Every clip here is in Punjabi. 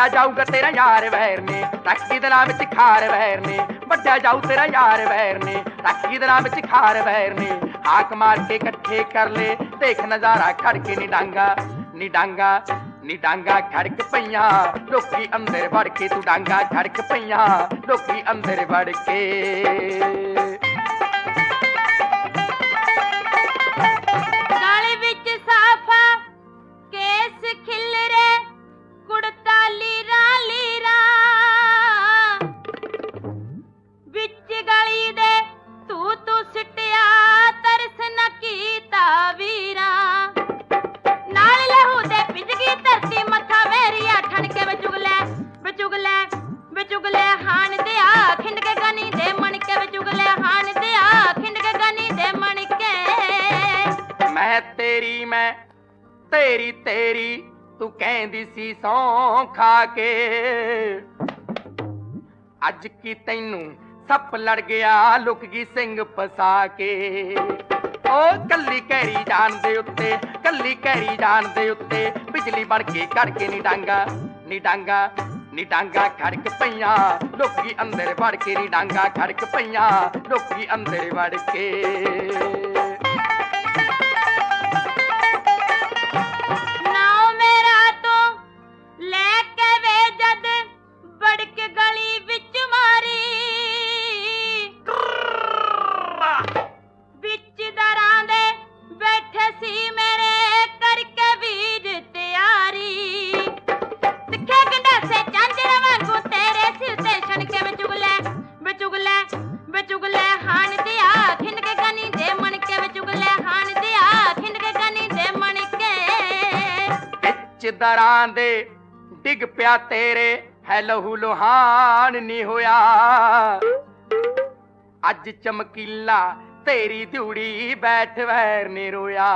ਵੱਡਿਆ ਜਾਊਗਾ ਤੇਰਾ ਯਾਰ ਵੈਰ ਨੇ। ਰੱਖੀ ਦਿਲਾਂ ਵਿੱਚ ਖਾਰ ਵੈਰ ਨੇ। ਵੱਡਿਆ ਜਾਊ ਤੇਰਾ ਯਾਰ ਵੈਰ ਨੇ। ਰੱਖੀ ਦਿਲਾਂ ਵਿੱਚ ਖਾਰ ਵੈਰ ਨੇ। ਹਾਕ ਮਾਰ ਕੇ ਇਕੱਠੇ ਕਰ ਲੈ। ਦੇਖ ਨਜ਼ਾਰਾ ਖੜ ਕੇ ਨੀ ਡਾਂਗਾ ਨੀ ਡਾਂਗਾ ਨੀ ਡਾਂਗਾ। ਖੜਕ ਪਈਆਂ, ਲੋਕੀ ਅੰਦਰ ਵੜ ਕੇ ਤੂੰ ਡਾਂਗਾ। ਖੜਕ ਪਈਆਂ, ਲੋਕੀ ਅੰਦਰ ਵੜ ਕੇ। ਲਹੂ ਗਈ ਧਰਤੀ ਮੱਥਾ ਵੇਰੀਆ ਠਣ ਕੇ ਵਿਚੁਗਲੇ ਵਿਚੁਗਲੇ ਵਿਚੁਗਲੇ ਹਾਨ ਤੇ ਆ ਖਿੰਡ ਕੇ ਗਨੀ ਦੇ ਮਣ ਕੇ ਵਿਚੁਗਲੇ ਹਾਨ ਤੇ ਆ ਖਿੰਡ ਕੇ ਗਨੀ ਦੇ ਮਣ ਕੇ ਮੈਂ ਤੇਰੀ ਮੈਂ ਤੇਰੀ ਤੇਰੀ, ਤੂੰ ਕਹਿੰਦੀ ਸੀ ਸੌਂ ਖਾ ਕੇ। ਅੱਜ ਕੀ ਤੈਨੂੰ ਸੱਪ ਲੜ ਗਿਆ, ਲੁਕ ਗਈ ਸਿੰਘ ਫਸਾ ਕੇ। ਓ ਕੱਲੀ ਕਹਿਰੀ ਜਾਨ ਦੇ ਉੱਤੇ, ਕੱਲੀ ਘੈਰੀ ਜਾਣ ਦੇ ਉੱਤੇ ਬਿਜਲੀ ਬਣ ਕੇ ਕੜ ਨੀ ਡਾਂਗਾ ਨੀ ਡਾਂਗਾ ਨੀ ਡਾਂਗਾ ਖੜਕ ਪਈਆਂ, ਲੋਕੀ ਅੰਦਰ ਵੜ ਕੇ ਨੀ ਡਾਂਗਾ, ਖੜਕ ਪਈਆਂ, ਲੋਕੀ ਅੰਦਰ ਵੜ ਕੇ। ਵਿੱਚ ਦੇ ਡਿੱਗ ਪਿਆ ਤੇਰੇ, ਹੈ ਲਹੂ ਲੋਹਾਨ ਨਹੀਂ ਹੋਇਆ। ਅੱਜ ਚਮਕੀਲਾ ਤੇਰੀ ਦਿਉੜੀ ਬੈਠ ਵੈਰ ਨੇ ਰੋਇਆ।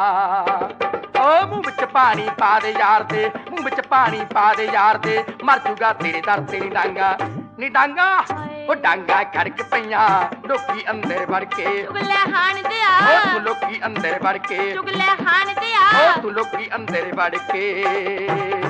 ਓ ਮੂੰਹ ਵਿੱਚ ਪਾਣੀ ਪਾ ਦੇ ਯਾਰ ਦੇ ਮੂੰਹ ਵਿੱਚ ਪਾਣੀ ਪਾ ਦੇ ਯਾਰ ਦੇ ਮਰ ਜੂਗਾ ਤੇਰੇ ਦਰ ਤੇ ਨੀ ਡਾਂਗਾ ਨੀ ਡਾਂਗਾ। ਉਹ ਡਾਂਗਾ ਖੜਕ ਪਈਆਂ ਲੋਕੀ ਅੰਦਰ ਵੜ ਕੇ। ਚੁਗਲੇ ਹਾਨ ਓ ਦਿਆ ਤੂੰ ਲੋਕੀ ਅੰਦਰ ਵੜ ਕੇ। ਚੁਗਲੇ ਹਾਨ ਓ ਦਿਆ ਤੂੰ ਲੋਕੀ ਅੰਦਰ ਵੜ ਕੇ।